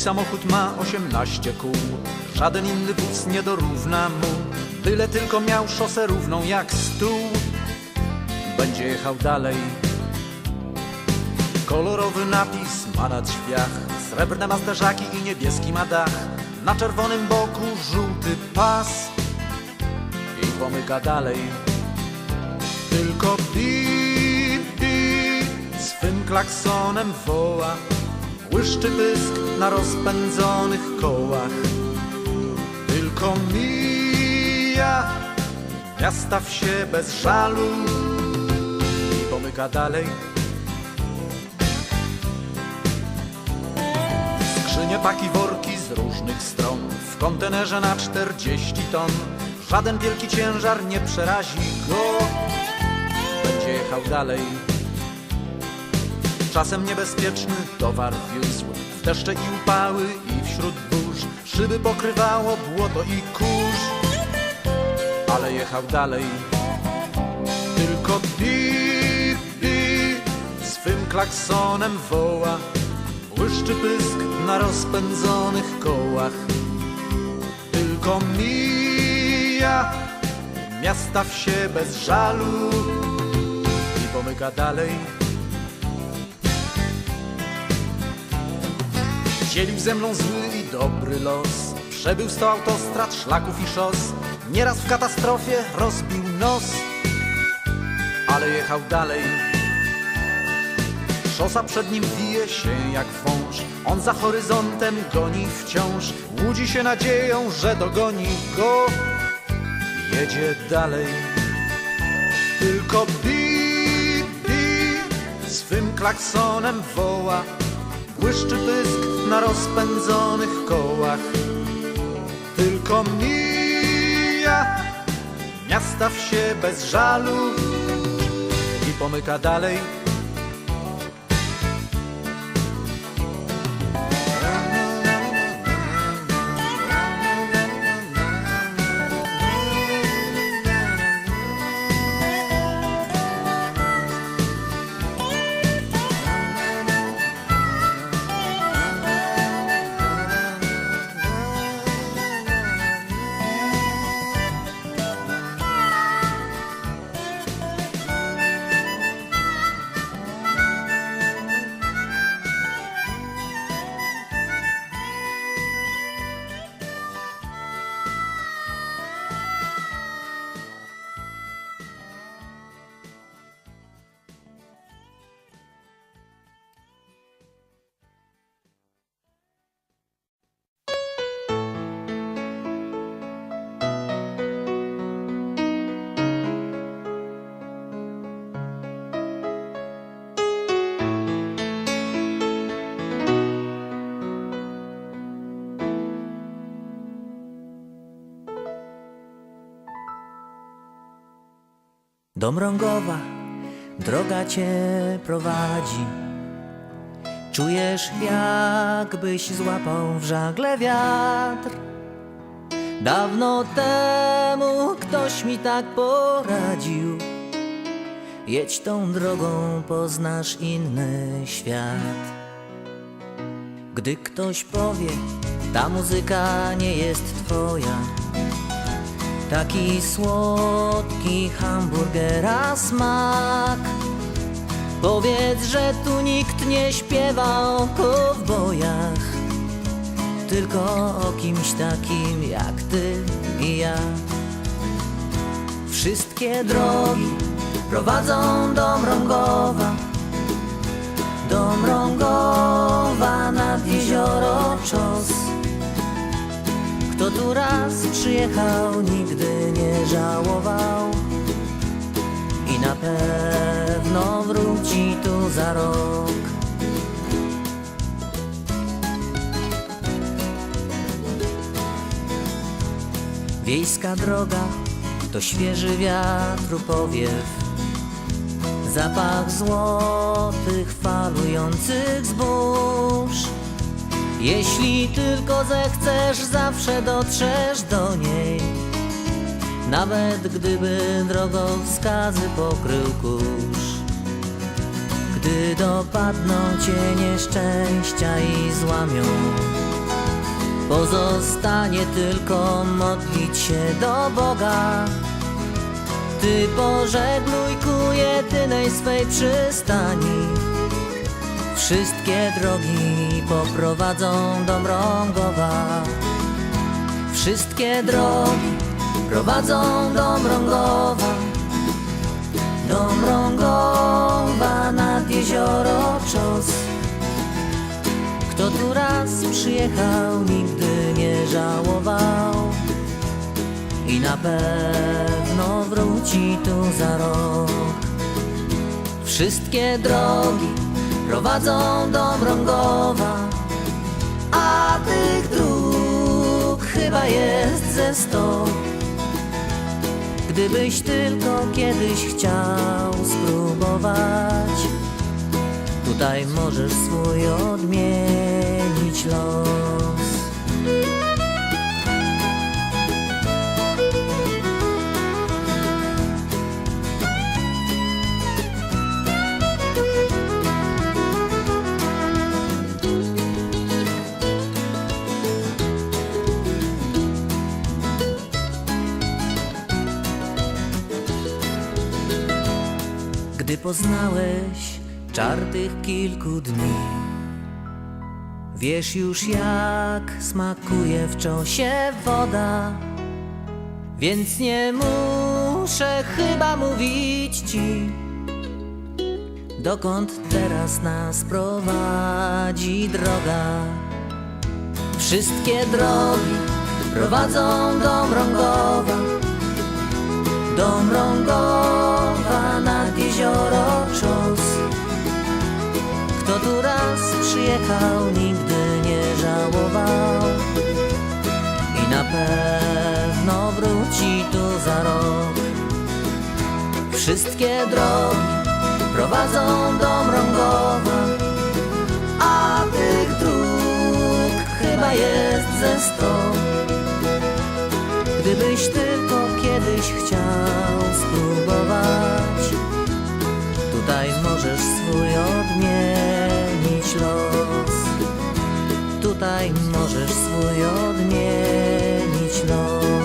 samochód ma 18 kół. Żaden inny wóz nie dorówna mu. Byle tylko miał szosę równą jak stół. Będzie jechał dalej. Kolorowy napis ma na drzwiach. Srebrne ma zderzaki i niebieski ma dach. Na czerwonym boku żółty pas. I pomyka dalej. Tylko bip, bip swym klaksonem woła. Błyszczy pysk na rozpędzonych kołach. Tylko mija miasta wsie bez żalu i pomyka dalej. Skrzynie, paki, worki z różnych stron W kontenerze na 40 ton Żaden wielki ciężar nie przerazi go Będzie jechał dalej Czasem niebezpieczny towar wiózł W deszcze i upały i wśród burz. Szyby pokrywało błoto i kurz Ale jechał dalej. Tylko bip, bip Swym klaksonem woła Błyszczy pysk na rozpędzonych kołach. Tylko mija Miasta wsie bez żalu I pomyka dalej Dzielił ze mną zły i dobry los. Przebył sto autostrad, szlaków i szos. Nieraz w katastrofie rozbił nos. Ale jechał dalej. Szosa przed nim wije się jak wąż. On za horyzontem goni wciąż. Łudzi się nadzieją, że dogoni go. Jedzie dalej. Tylko bip, bip Swym klaksonem woła Błyszczy pysk na rozpędzonych kołach. Tylko mija Miasta wsie bez żalu I pomyka dalej Do Mrągowa droga cię prowadzi. Czujesz, jakbyś złapał w żagle wiatr. Dawno temu ktoś mi tak poradził. Jedź tą drogą, poznasz inny świat. Gdy ktoś powie, ta muzyka nie jest twoja. Taki słodki hamburgera smak. Powiedz, że tu nikt nie śpiewa o kowbojach Tylko o kimś takim jak ty i ja. Wszystkie drogi prowadzą do Mrągowa Do Mrągowa nad jezioro Czos. Kto tu raz przyjechał, żałował I na pewno wróci tu za rok Wiejska droga to świeży wiatru powiew Zapach złotych falujących zbóż jeśli tylko zechcesz, zawsze dotrzesz do niej. Nawet gdyby drogowskazy pokrył kurz. Gdy dopadną cię nieszczęścia i złamią Pozostanie tylko modlić się do Boga. Ty pożegluj ku jedynej swej przystani. Wszystkie drogi poprowadzą do Mrągowa. Wszystkie drogi prowadzą do Mrągowa Do Mrągowa nad jezioro Czos. Kto tu raz przyjechał, nigdy nie żałował. I na pewno wróci tu za rok. Wszystkie drogi prowadzą do Mrągowa A tych dróg chyba jest ze sto Gdybyś tylko kiedyś chciał spróbować Tutaj możesz swój odmienić los poznałeś czar tych kilku dni. Wiesz już jak smakuje w czosie woda Więc nie muszę chyba mówić ci Dokąd teraz nas prowadzi droga. Wszystkie drogi prowadzą do Mrągowa do Mrągowa Kto tu raz przyjechał, nigdy nie żałował. I na pewno wróci tu za rok. Wszystkie drogi prowadzą do Mrągowa A tych dróg chyba jest ze sto. Gdybyś tylko kiedyś chciał spróbować Tutaj możesz swój odmienić los. Tutaj możesz swój odmienić los